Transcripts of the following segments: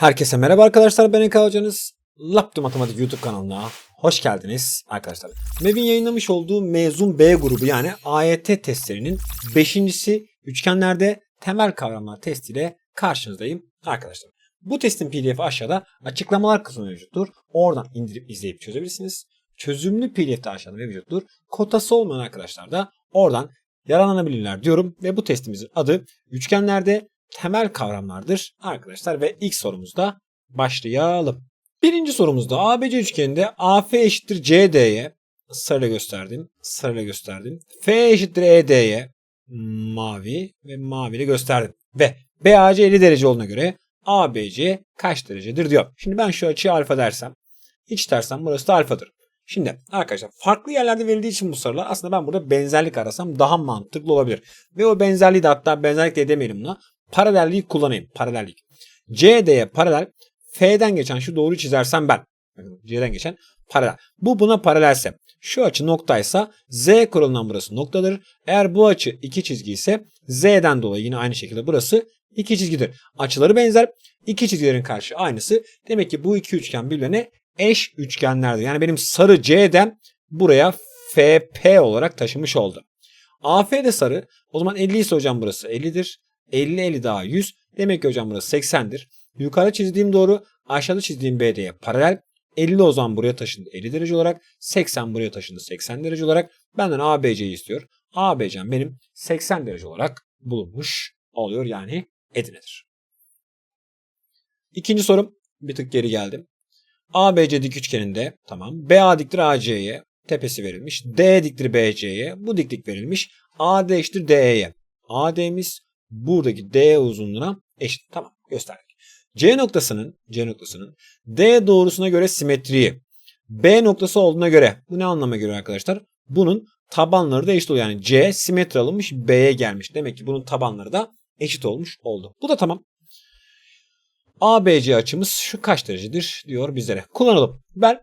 Herkese merhaba arkadaşlar ben Eka Hocanız. Laptop Matematik YouTube kanalına hoş geldiniz arkadaşlar. MEB'in yayınlamış olduğu mezun B grubu yani AYT testlerinin beşincisi üçgenlerde temel kavramlar testiyle karşınızdayım arkadaşlar. Bu testin pdf'i aşağıda açıklamalar kısmında mevcuttur. Oradan indirip izleyip çözebilirsiniz. Çözümlü pdf de aşağıda mevcuttur. Kotası olmayan arkadaşlar da oradan yararlanabilirler diyorum. Ve bu testimizin adı üçgenlerde temel kavramlardır arkadaşlar. Ve ilk sorumuzda başlayalım. Birinci sorumuzda ABC üçgeninde AF eşittir CD'ye sarıyla gösterdim. Sarıyla gösterdim. F eşittir ED'ye mavi ve maviyle gösterdim. Ve BAC 50 derece olduğuna göre ABC kaç derecedir diyor. Şimdi ben şu açıyı alfa dersem, iç dersem burası da alfadır. Şimdi arkadaşlar farklı yerlerde verildiği için bu sorular aslında ben burada benzerlik arasam daha mantıklı olabilir. Ve o benzerliği de hatta benzerlik de edemeyelim buna. Paralelliği kullanayım. Paralellik. CD'ye paralel F'den geçen şu doğruyu çizersem ben. C'den geçen paralel. Bu buna paralelse. Şu açı noktaysa Z kuralından burası noktadır. Eğer bu açı iki çizgi ise Z'den dolayı yine aynı şekilde burası iki çizgidir. Açıları benzer. İki çizgilerin karşı aynısı. Demek ki bu iki üçgen birbirine eş üçgenlerdir. Yani benim sarı C'den buraya FP olarak taşımış oldu. AF de sarı. O zaman 50 ise hocam burası 50'dir. 50 50 daha 100. Demek ki hocam burası 80'dir. Yukarı çizdiğim doğru aşağıda çizdiğim BD'ye paralel. 50 o zaman buraya taşındı 50 derece olarak. 80 buraya taşındı 80 derece olarak. Benden ABC'yi istiyor. ABC'm benim 80 derece olarak bulunmuş oluyor yani Edirne'dir. İkinci sorum bir tık geri geldim. ABC dik üçgeninde tamam. BA diktir AC'ye tepesi verilmiş. D diktir BC'ye bu diklik verilmiş. AD eşittir DE'ye. AD'miz buradaki D uzunluğuna eşit. Tamam gösterdik. C noktasının C noktasının D doğrusuna göre simetriği B noktası olduğuna göre bu ne anlama geliyor arkadaşlar? Bunun tabanları da eşit oluyor. Yani C simetri alınmış B'ye gelmiş. Demek ki bunun tabanları da eşit olmuş oldu. Bu da tamam. ABC açımız şu kaç derecedir diyor bizlere. Kullanalım. Ben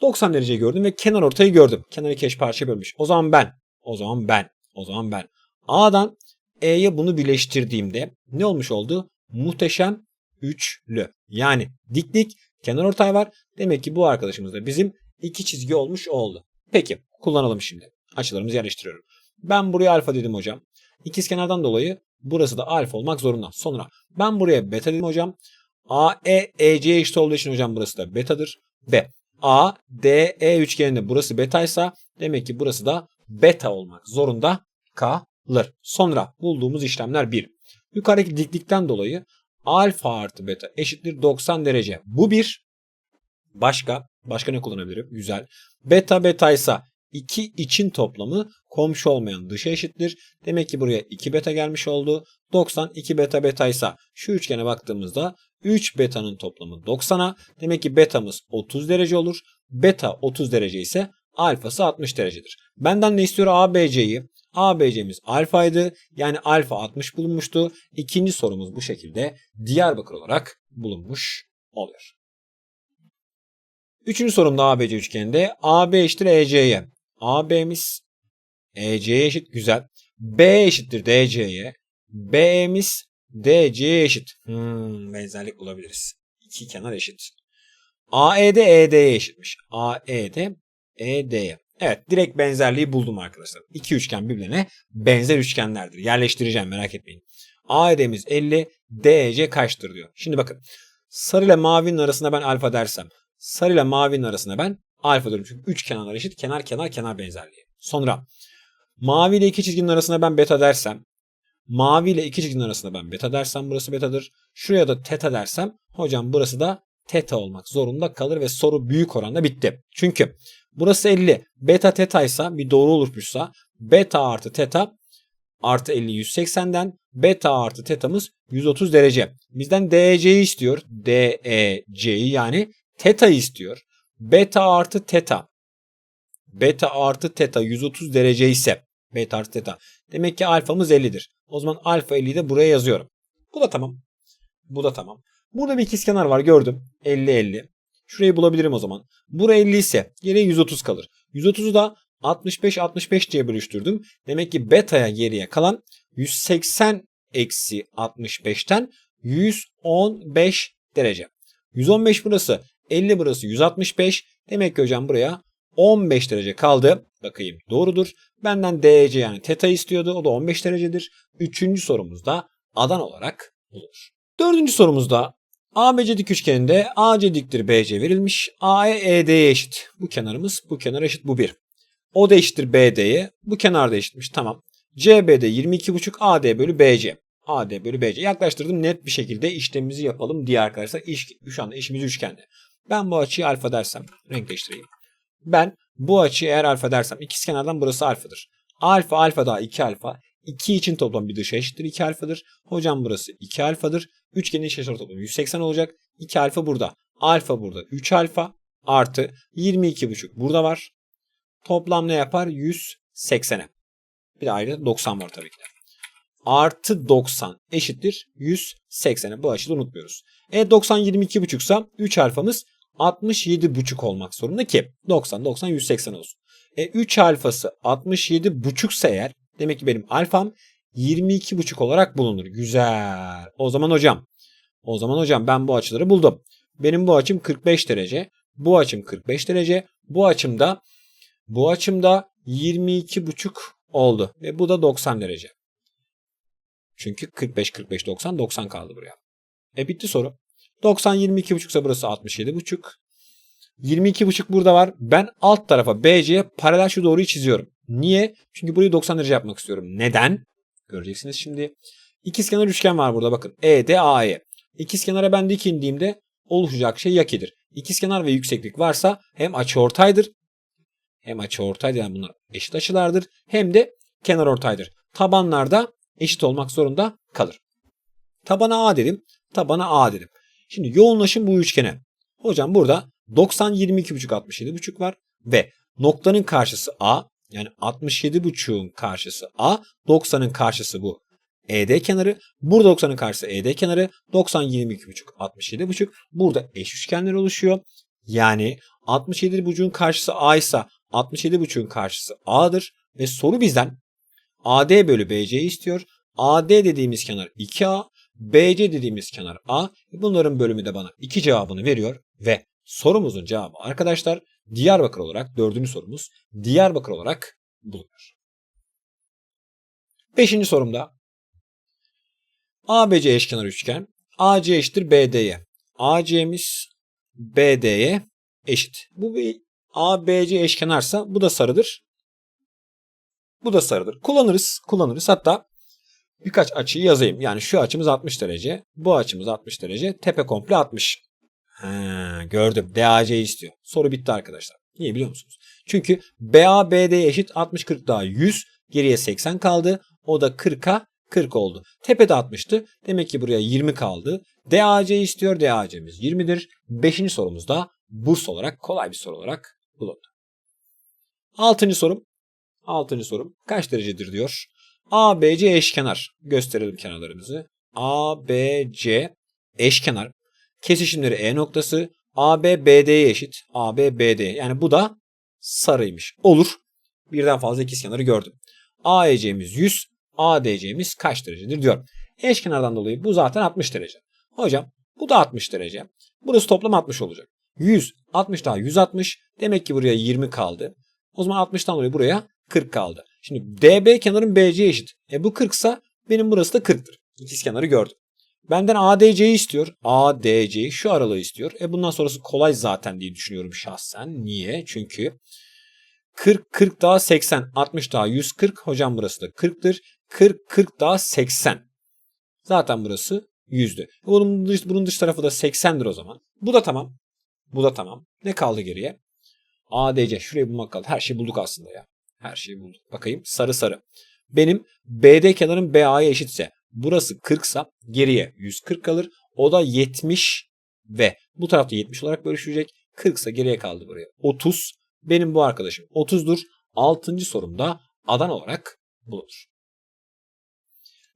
90 derece gördüm ve kenar ortayı gördüm. Kenarı iki eş parçaya bölmüş. O zaman ben, o zaman ben, o zaman ben A'dan E'ye bunu birleştirdiğimde ne olmuş oldu? Muhteşem üçlü. Yani diklik, kenar ortay var. Demek ki bu arkadaşımız da bizim iki çizgi olmuş oldu. Peki kullanalım şimdi. Açılarımızı yerleştiriyorum. Ben buraya alfa dedim hocam. İkizkenardan dolayı burası da alfa olmak zorunda. Sonra ben buraya beta dedim hocam. AE EC eşit olduğu için hocam burası da betadır. B. A D E üçgeninde burası betaysa demek ki burası da beta olmak zorunda kalır. Sonra bulduğumuz işlemler 1. Yukarıdaki diklikten dolayı alfa artı beta eşittir 90 derece. Bu bir. Başka? Başka ne kullanabilirim? Güzel. Beta betaysa 2 için toplamı komşu olmayan dışa eşittir. Demek ki buraya 2 beta gelmiş oldu. 90 2 beta betaysa şu üçgene baktığımızda 3 beta'nın toplamı 90'a. Demek ki betamız 30 derece olur. Beta 30 derece ise alfası 60 derecedir. Benden ne istiyor ABC'yi? ABC'miz alfaydı. Yani alfa 60 bulunmuştu. İkinci sorumuz bu şekilde Diyarbakır olarak bulunmuş oluyor. Üçüncü sorumda ABC üçgeninde AB eşittir EC'ye. AB'miz EC'ye eşit güzel. B eşittir DC'ye. B'miz DC'ye eşit. Hmm, benzerlik bulabiliriz. İki kenar eşit. AED ED'ye eşitmiş. AED ED'ye. Evet direkt benzerliği buldum arkadaşlar. İki üçgen birbirine benzer üçgenlerdir. Yerleştireceğim merak etmeyin. AED'miz 50, DEC kaçtır diyor. Şimdi bakın. Sarı ile mavinin arasında ben alfa dersem. Sarı ile mavinin arasında ben alfa diyorum. Çünkü üç kenarlar eşit. Kenar kenar kenar benzerliği. Sonra mavi ile iki çizginin arasında ben beta dersem. Mavi ile iki çizginin arasında ben beta dersem burası betadır. Şuraya da teta dersem hocam burası da teta olmak zorunda kalır ve soru büyük oranda bitti. Çünkü burası 50. Beta teta ise bir doğru oluşmuşsa beta artı teta artı 50 180'den beta artı tetamız 130 derece. Bizden DEC'yi istiyor. DEC'yi yani teta'yı istiyor. Beta artı teta. Beta artı teta 130 derece ise beta artı teta. Demek ki alfamız 50'dir. O zaman alfa 50'yi de buraya yazıyorum. Bu da tamam. Bu da tamam. Burada bir ikizkenar var gördüm. 50 50. Şurayı bulabilirim o zaman. Bura 50 ise geriye 130 kalır. 130'u da 65 65 diye bölüştürdüm. Demek ki beta'ya geriye kalan 180 eksi 65'ten 115 derece. 115 burası, 50 burası 165. Demek ki hocam buraya 15 derece kaldı. Bakayım doğrudur. Benden DC yani teta istiyordu. O da 15 derecedir. Üçüncü sorumuzda adan olarak bulunur. Dördüncü sorumuzda ABC dik üçgeninde AC diktir BC verilmiş. AE ED'ye eşit. Bu kenarımız bu kenar eşit bu 1. O da eşittir BD'ye. Bu kenar da eşitmiş. Tamam. CBD 22,5 AD bölü BC. AD bölü BC. Yaklaştırdım net bir şekilde işlemimizi yapalım diye arkadaşlar. İş, şu anda işimiz üçgende. Ben bu açıyı alfa dersem renk değiştireyim. Ben bu açıyı eğer alfa dersem ikizkenardan burası alfadır. Alfa alfa daha 2 alfa. 2 için toplam bir dışa eşittir 2 alfadır. Hocam burası 2 alfadır. Üçgenin iç açıları toplamı 180 olacak. 2 alfa burada. Alfa burada 3 alfa artı 22,5 burada var. Toplam ne yapar? 180'e. Bir de ayrı 90 var tabii ki. Artı 90 eşittir 180'e. Bu açıda unutmuyoruz. E 90 22,5 ise 3 alfamız 67,5 olmak zorunda ki 90 90 180 olsun. E 3 alfası 67,5 ise eğer demek ki benim alfam 22,5 olarak bulunur. Güzel. O zaman hocam o zaman hocam ben bu açıları buldum. Benim bu açım 45 derece. Bu açım 45 derece. Bu açımda bu açımda 22,5 oldu. Ve bu da 90 derece. Çünkü 45 45 90 90 kaldı buraya. E bitti soru. 90 22,5 ise burası 67,5. 22,5 burada var. Ben alt tarafa BC'ye paralel şu doğruyu çiziyorum. Niye? Çünkü burayı 90 derece yapmak istiyorum. Neden? Göreceksiniz şimdi. İkizkenar üçgen var burada bakın. ED AE. İkizkenara ben dik indiğimde oluşacak şey yakidir. İkizkenar ve yükseklik varsa hem açıortaydır hem açıortaydır yani bunlar eşit açılardır hem de kenar ortaydır. Tabanlarda eşit olmak zorunda kalır. Tabana A dedim. Tabana A dedim. Şimdi yoğunlaşım bu üçgene. Hocam burada 90 22,5 67,5 var ve noktanın karşısı A yani 67,5'un karşısı A, 90'ın karşısı bu ED kenarı. Burada 90'ın karşısı ED kenarı. 90 22,5 67,5. Burada eş üçgenler oluşuyor. Yani 67,5'un karşısı A ise 67,5'un karşısı A'dır ve soru bizden AD bölü BC'yi istiyor. AD dediğimiz kenar 2A, BC dediğimiz kenar A. Bunların bölümü de bana 2 cevabını veriyor ve sorumuzun cevabı arkadaşlar Diyarbakır olarak dördüncü sorumuz Diyarbakır olarak bulunur. Beşinci sorumda ABC eşkenar üçgen AC eşittir BD'ye. AC'miz BD'ye eşit. Bu bir ABC eşkenarsa bu da sarıdır. Bu da sarıdır. Kullanırız, kullanırız. Hatta birkaç açıyı yazayım. Yani şu açımız 60 derece, bu açımız 60 derece, tepe komple 60. Ha, gördüm. DAC istiyor. Soru bitti arkadaşlar. Niye biliyor musunuz? Çünkü BABD eşit 60 40 daha 100. Geriye 80 kaldı. O da 40'a 40 oldu. Tepede 60'tı. Demek ki buraya 20 kaldı. DAC istiyor. DAC'miz 20'dir. Beşinci sorumuz da burs olarak kolay bir soru olarak bulundu. Altıncı sorum. Altıncı sorum. Kaç derecedir diyor. ABC eşkenar. Gösterelim kenarlarımızı. ABC eşkenar. Kesişimleri E noktası. AB BD'ye eşit. AB BD. Yani bu da sarıymış. Olur. Birden fazla ikizkenarı gördüm. AEC'miz 100. ADC'miz kaç derecedir diyor. Eşkenardan dolayı bu zaten 60 derece. Hocam bu da 60 derece. Burası toplam 60 olacak. 100, 60 daha 160. Demek ki buraya 20 kaldı. O zaman 60'tan dolayı buraya 40 kaldı. Şimdi DB kenarın BC eşit. E bu 40 ise benim burası da 40'tır. İkiz kenarı gördüm. Benden ADC'yi istiyor. ADC'yi şu aralığı istiyor. E bundan sonrası kolay zaten diye düşünüyorum şahsen. Niye? Çünkü 40, 40 daha 80, 60 daha 140. Hocam burası da 40'tır. 40, 40 daha 80. Zaten burası 100'dü. Bunun dış, bunun dış tarafı da 80'dir o zaman. Bu da tamam. Bu da tamam. Ne kaldı geriye? ADC. Şurayı bulmak kaldı. Her şeyi bulduk aslında ya. Her şeyi bulduk. Bakayım. Sarı sarı. Benim BD kenarım BA'ya eşitse burası 40 sa geriye 140 kalır. O da 70 ve bu tarafta 70 olarak bölüşecek. 40 ise geriye kaldı buraya. 30. Benim bu arkadaşım 30'dur. 6. sorumda adan olarak bulunur.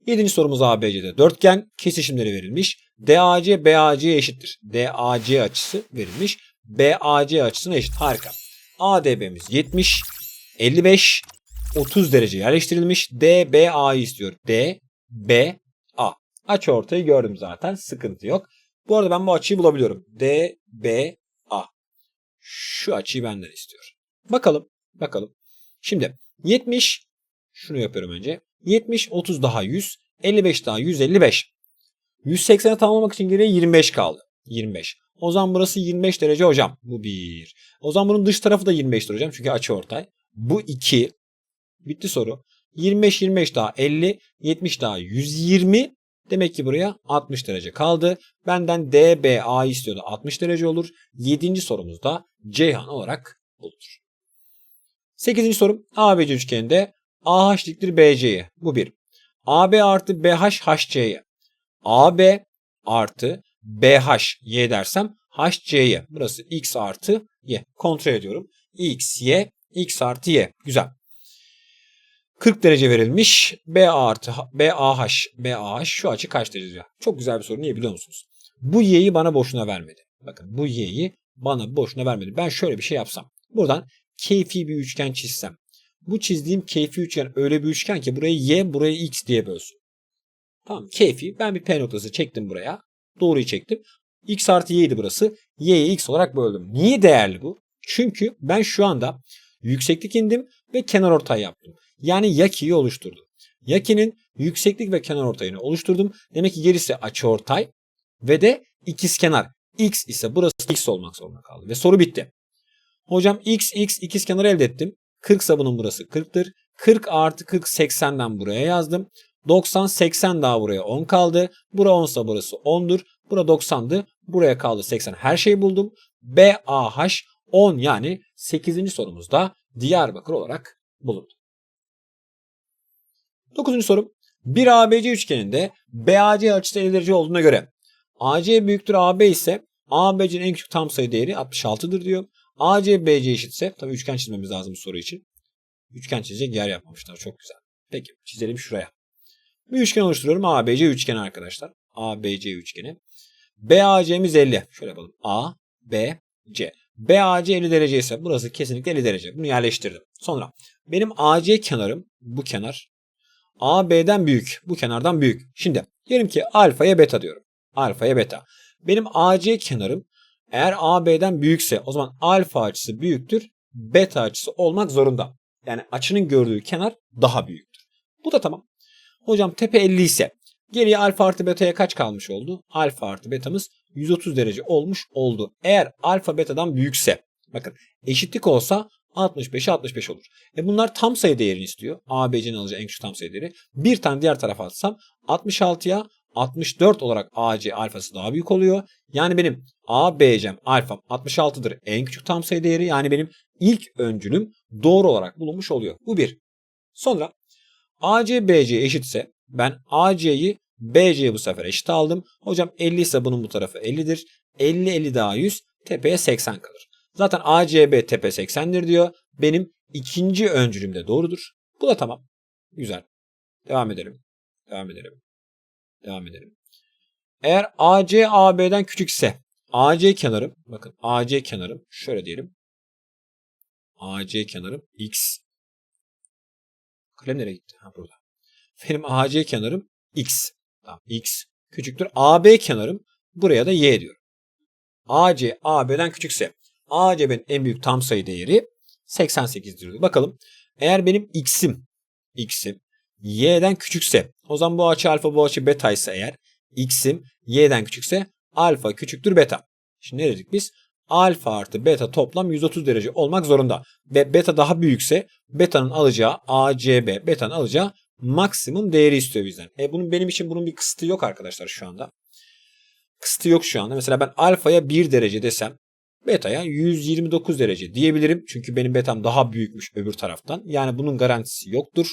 7. sorumuz ABC'de dörtgen kesişimleri verilmiş. DAC BAC'ye eşittir. DAC açısı verilmiş. BAC açısına eşit. Harika. ADB'miz 70, 55, 30 derece yerleştirilmiş. DBA'yı istiyor. D, B, A. Aç ortayı gördüm zaten. Sıkıntı yok. Bu arada ben bu açıyı bulabiliyorum. D, B, A. Şu açıyı benden istiyor. Bakalım. Bakalım. Şimdi 70 şunu yapıyorum önce. 70, 30 daha 100. 55 daha 155. 180'e tamamlamak için geriye 25 kaldı. 25. O zaman burası 25 derece hocam. Bu 1. O zaman bunun dış tarafı da 25 hocam. Çünkü açı ortay. Bu 2. Bitti soru. 25 25 daha 50, 70 daha 120. Demek ki buraya 60 derece kaldı. Benden DBA istiyordu. 60 derece olur. 7. sorumuz da Ceyhan olarak bulunur. 8. sorum ABC üçgeninde AH diktir BC'ye. Bu bir. AB artı BH HC'ye. AB artı BH Y dersem HC'ye. Burası X artı Y. Kontrol ediyorum. X, Y, X artı Y. Güzel. 40 derece verilmiş. B artı BAH, BAH şu açı kaç derece? Çok güzel bir soru. Niye biliyor musunuz? Bu y'yi bana boşuna vermedi. Bakın bu y'yi bana boşuna vermedi. Ben şöyle bir şey yapsam. Buradan keyfi bir üçgen çizsem. Bu çizdiğim keyfi üçgen öyle bir üçgen ki burayı y, burayı x diye bölsün. Tamam keyfi. Ben bir P noktası çektim buraya. Doğruyu çektim. X artı y'ydi burası. Y'yi x olarak böldüm. Niye değerli bu? Çünkü ben şu anda yükseklik indim ve kenar ortay yaptım. Yani yakiyi oluşturdum. Yakinin yükseklik ve kenar ortayını oluşturdum. Demek ki gerisi açı ortay ve de ikizkenar. X ise burası x olmak zorunda kaldı. Ve soru bitti. Hocam x x ikizkenar elde ettim. 40 ise bunun burası 40'tır. 40 artı 40 80'den buraya yazdım. 90 80 daha buraya 10 kaldı. Bura 10 ise burası 10'dur. Bura 90'dı. Buraya kaldı 80. Her şeyi buldum. BAH 10 yani 8. sorumuzda Diyarbakır olarak bulundu. 9. sorum. Bir ABC üçgeninde BAC açısı 50 derece olduğuna göre AC büyüktür AB ise ABC'nin en küçük tam sayı değeri 66'dır diyor. AC BC eşitse tabii üçgen çizmemiz lazım bu soru için. Üçgen çizecek yer yapmamışlar. Çok güzel. Peki çizelim şuraya. Bir üçgen oluşturuyorum. ABC üçgeni arkadaşlar. ABC üçgeni. BAC'miz 50. Şöyle yapalım. A, B, C. BAC 50 derece ise burası kesinlikle 50 derece. Bunu yerleştirdim. Sonra benim AC kenarım bu kenar AB'den büyük. Bu kenardan büyük. Şimdi diyelim ki alfaya beta diyorum. Alfaya beta. Benim AC kenarım eğer AB'den büyükse o zaman alfa açısı büyüktür. Beta açısı olmak zorunda. Yani açının gördüğü kenar daha büyüktür. Bu da tamam. Hocam tepe 50 ise geriye alfa artı beta'ya kaç kalmış oldu? Alfa artı betamız 130 derece olmuş oldu. Eğer alfa betadan büyükse bakın eşitlik olsa 65'e 65 olur. E bunlar tam sayı değerini istiyor. ABC'nin alacağı en küçük tam sayı değeri. Bir tane diğer tarafa atsam 66'ya 64 olarak AC alfası daha büyük oluyor. Yani benim ABC'm alfam 66'dır en küçük tam sayı değeri. Yani benim ilk öncülüm doğru olarak bulunmuş oluyor. Bu bir. Sonra AC BC eşitse ben AC'yi BC'ye bu sefer eşit aldım. Hocam 50 ise bunun bu tarafı 50'dir. 50 50 daha 100 tepeye 80 kalır. Zaten ACB tepe 80'dir diyor. Benim ikinci öncülüm de doğrudur. Bu da tamam. Güzel. Devam edelim. Devam edelim. Devam edelim. Eğer AC AB'den küçükse AC kenarım bakın AC kenarım şöyle diyelim. AC kenarım X. Kalem nereye gitti? Ha burada. Benim AC kenarım X. Tamam X küçüktür. AB kenarım buraya da Y diyorum. AC AB'den küçükse ACB'nin en büyük tam sayı değeri 88'dir. Bakalım. Eğer benim x'im x'im y'den küçükse o zaman bu açı alfa bu açı beta ise eğer x'im y'den küçükse alfa küçüktür beta. Şimdi ne dedik biz? Alfa artı beta toplam 130 derece olmak zorunda. Ve beta daha büyükse beta'nın alacağı ACB beta'nın alacağı maksimum değeri istiyor bizden. E bunun benim için bunun bir kısıtı yok arkadaşlar şu anda. Kısıtı yok şu anda. Mesela ben alfaya 1 derece desem beta'ya 129 derece diyebilirim. Çünkü benim betam daha büyükmüş öbür taraftan. Yani bunun garantisi yoktur.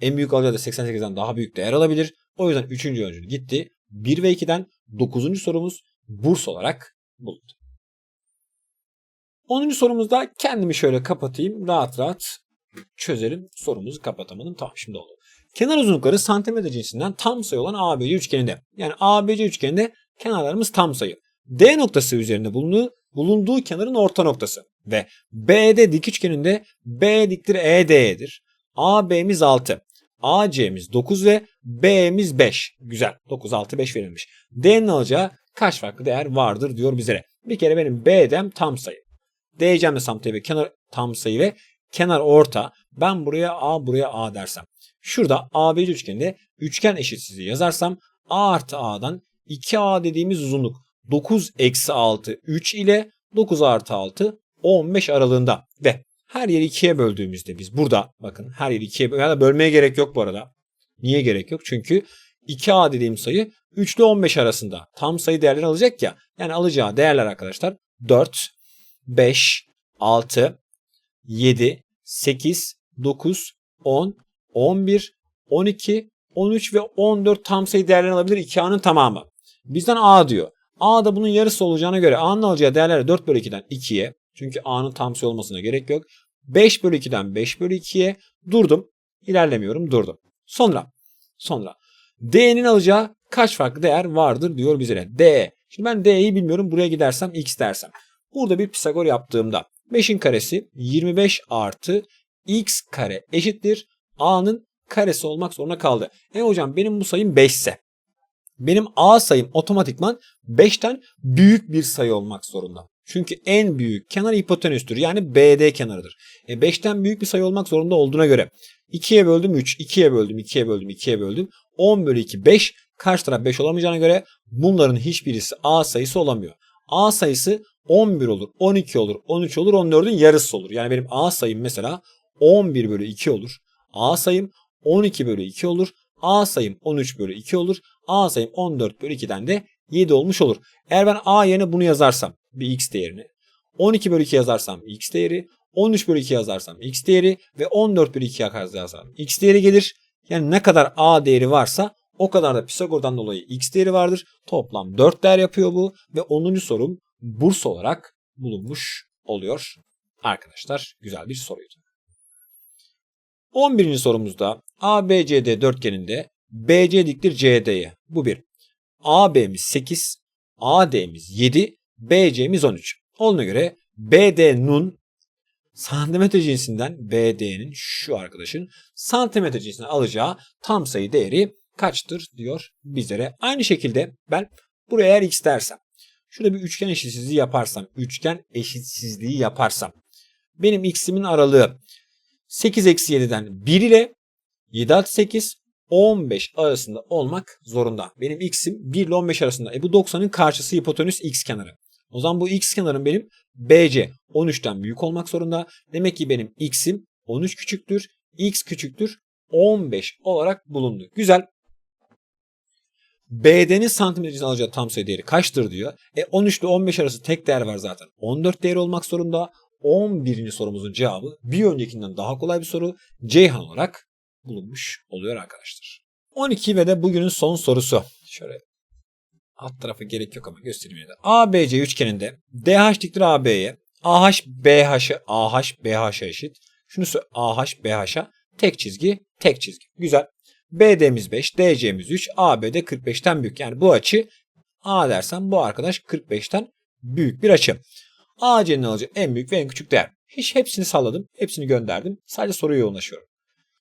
En büyük alacağı da 88'den daha büyük değer alabilir. O yüzden 3. öncül gitti. 1 ve 2'den 9. sorumuz burs olarak bulundu. 10. sorumuzda kendimi şöyle kapatayım. Rahat rahat çözelim. Sorumuzu kapatamadım. Tamam şimdi oldu. Kenar uzunlukları santimetre cinsinden tam sayı olan ABC üçgeninde. Yani ABC üçgeninde kenarlarımız tam sayı. D noktası üzerinde bulunduğu bulunduğu kenarın orta noktası. Ve BD dik üçgeninde B diktir ED'dir. AB'miz 6. AC'miz 9 ve B'miz 5. Güzel. 9, 6, 5 verilmiş. D'nin alacağı kaç farklı değer vardır diyor bizlere. Bir kere benim B'den tam sayı. D'cem de tam sayı ve kenar tam sayı ve kenar orta. Ben buraya A buraya A dersem. Şurada ABC üçgeninde üçgen eşitsizliği yazarsam A artı A'dan 2A dediğimiz uzunluk 9 eksi 6 3 ile 9 artı 6 15 aralığında ve her yeri 2'ye böldüğümüzde biz burada bakın her yeri 2'ye böl- yani bölmeye gerek yok bu arada. Niye gerek yok? Çünkü 2A dediğim sayı 3 ile 15 arasında tam sayı değerlerini alacak ya. Yani alacağı değerler arkadaşlar 4, 5, 6, 7, 8, 9, 10, 11, 12, 13 ve 14 tam sayı değerlerini alabilir 2A'nın tamamı. Bizden A diyor. A da bunun yarısı olacağına göre A'nın alacağı değerler 4 bölü 2'den 2'ye. Çünkü A'nın tam sayı olmasına gerek yok. 5 bölü 2'den 5 bölü 2'ye durdum. İlerlemiyorum durdum. Sonra sonra D'nin alacağı kaç farklı değer vardır diyor bize. D. Şimdi ben D'yi bilmiyorum. Buraya gidersem X dersem. Burada bir Pisagor yaptığımda 5'in karesi 25 artı X kare eşittir. A'nın karesi olmak zorunda kaldı. E hocam benim bu sayım 5 ise benim A sayım otomatikman 5'ten büyük bir sayı olmak zorunda. Çünkü en büyük kenar hipotenüstür. Yani BD kenarıdır. E 5'ten büyük bir sayı olmak zorunda olduğuna göre 2'ye böldüm 3, 2'ye böldüm, 2'ye böldüm, 2'ye böldüm. 10 bölü 2 5. Karşı taraf 5 olamayacağına göre bunların hiçbirisi A sayısı olamıyor. A sayısı 11 olur, 12 olur, 13 olur, 14'ün yarısı olur. Yani benim A sayım mesela 11 bölü 2 olur. A sayım 12 bölü 2 olur. A sayım 13 bölü 2 olur. A sayım 14 bölü 2'den de 7 olmuş olur. Eğer ben A yerine bunu yazarsam bir x değerini 12 bölü 2 yazarsam x değeri 13 bölü 2 yazarsam x değeri ve 14 bölü 2 yazarsam x değeri gelir. Yani ne kadar A değeri varsa o kadar da Pisagor'dan dolayı x değeri vardır. Toplam 4 değer yapıyor bu ve 10. sorum burs olarak bulunmuş oluyor. Arkadaşlar güzel bir soruydu. 11. sorumuzda ABCD dörtgeninde BC diktir CD'ye. Bu bir. AB'miz 8, AD'miz 7, BC'miz 13. Ona göre BD'nin santimetre cinsinden BD'nin şu arkadaşın santimetre cinsinden alacağı tam sayı değeri kaçtır diyor bizlere. Aynı şekilde ben buraya eğer x dersem şurada bir üçgen eşitsizliği yaparsam üçgen eşitsizliği yaparsam benim x'imin aralığı 8 eksi 7'den 1 ile 7 artı 8 15 arasında olmak zorunda. Benim x'im 1 ile 15 arasında. E bu 90'ın karşısı hipotenüs x kenarı. O zaman bu x kenarım benim BC 13'ten büyük olmak zorunda. Demek ki benim x'im 13 küçüktür. x küçüktür. 15 olarak bulundu. Güzel. BD'nin santimetre alacağı tam sayı değeri kaçtır diyor. E 13 ile 15 arası tek değer var zaten. 14 değeri olmak zorunda. 11. sorumuzun cevabı bir öncekinden daha kolay bir soru. Ceyhan olarak bulunmuş oluyor arkadaşlar. 12 ve de bugünün son sorusu. Şöyle alt tarafı gerek yok ama göstereyim yine de. ABC üçgeninde DH diktir AB'ye AH BH'ı AH BH'a eşit. Şunu söyle AH BH'a tek çizgi tek çizgi. Güzel. BD'miz 5, DC'miz 3, ABD 45'ten büyük. Yani bu açı A dersem bu arkadaş 45'ten büyük bir açı. AC'nin alacağı en büyük ve en küçük değer. Hiç hepsini salladım. Hepsini gönderdim. Sadece soruya yoğunlaşıyorum.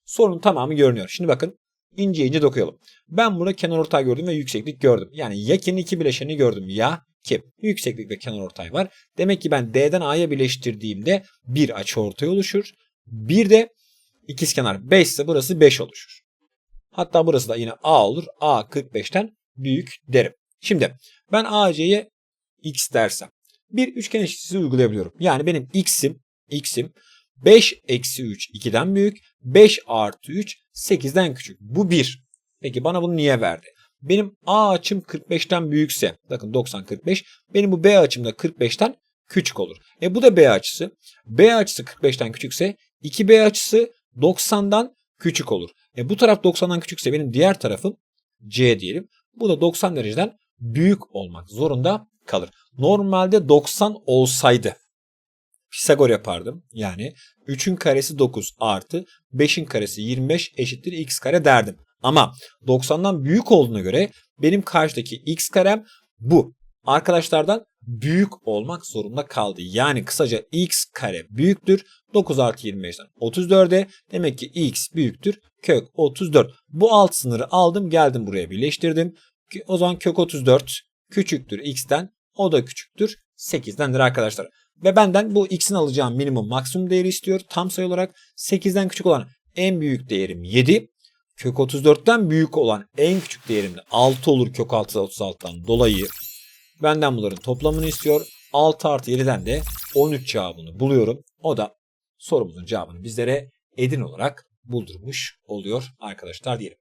Sorunun tamamı görünüyor. Şimdi bakın ince ince dokuyalım. Ben burada kenar ortay gördüm ve yükseklik gördüm. Yani yakinin iki bileşeni gördüm. Ya ki yükseklik ve kenar ortay var. Demek ki ben D'den A'ya birleştirdiğimde bir açı ortay oluşur. Bir de ikizkenar 5 ise burası 5 oluşur. Hatta burası da yine A olur. A 45'ten büyük derim. Şimdi ben AC'ye x dersem bir üçgen eşitsizliği uygulayabiliyorum. Yani benim x'im x'im 5 eksi 3 2'den büyük. 5 artı 3 8'den küçük. Bu 1. Peki bana bunu niye verdi? Benim A açım 45'ten büyükse bakın 90 45 benim bu B açım da 45'ten küçük olur. E bu da B açısı. B açısı 45'ten küçükse 2B açısı 90'dan küçük olur. E bu taraf 90'dan küçükse benim diğer tarafım C diyelim. Bu da 90 dereceden büyük olmak zorunda kalır. Normalde 90 olsaydı Pisagor yapardım. Yani 3'ün karesi 9 artı 5'in karesi 25 eşittir x kare derdim. Ama 90'dan büyük olduğuna göre benim karşıdaki x karem bu. Arkadaşlardan büyük olmak zorunda kaldı. Yani kısaca x kare büyüktür. 9 artı 25'ten 34'e demek ki x büyüktür. Kök 34. Bu alt sınırı aldım geldim buraya birleştirdim. O zaman kök 34 küçüktür x'ten o da küçüktür 8'dendir arkadaşlar. Ve benden bu x'in alacağım minimum maksimum değeri istiyor. Tam sayı olarak 8'den küçük olan en büyük değerim 7. Kök 34'ten büyük olan en küçük değerim de 6 olur kök 6 36'dan dolayı. Benden bunların toplamını istiyor. 6 artı 7'den de 13 cevabını buluyorum. O da sorumuzun cevabını bizlere edin olarak buldurmuş oluyor arkadaşlar diyelim.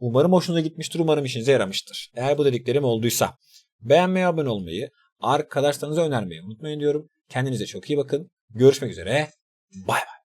Umarım hoşunuza gitmiştir. Umarım işinize yaramıştır. Eğer bu dediklerim olduysa beğenmeyi, abone olmayı, arkadaşlarınıza önermeyi unutmayın diyorum. Kendinize çok iyi bakın. Görüşmek üzere. Bay bay.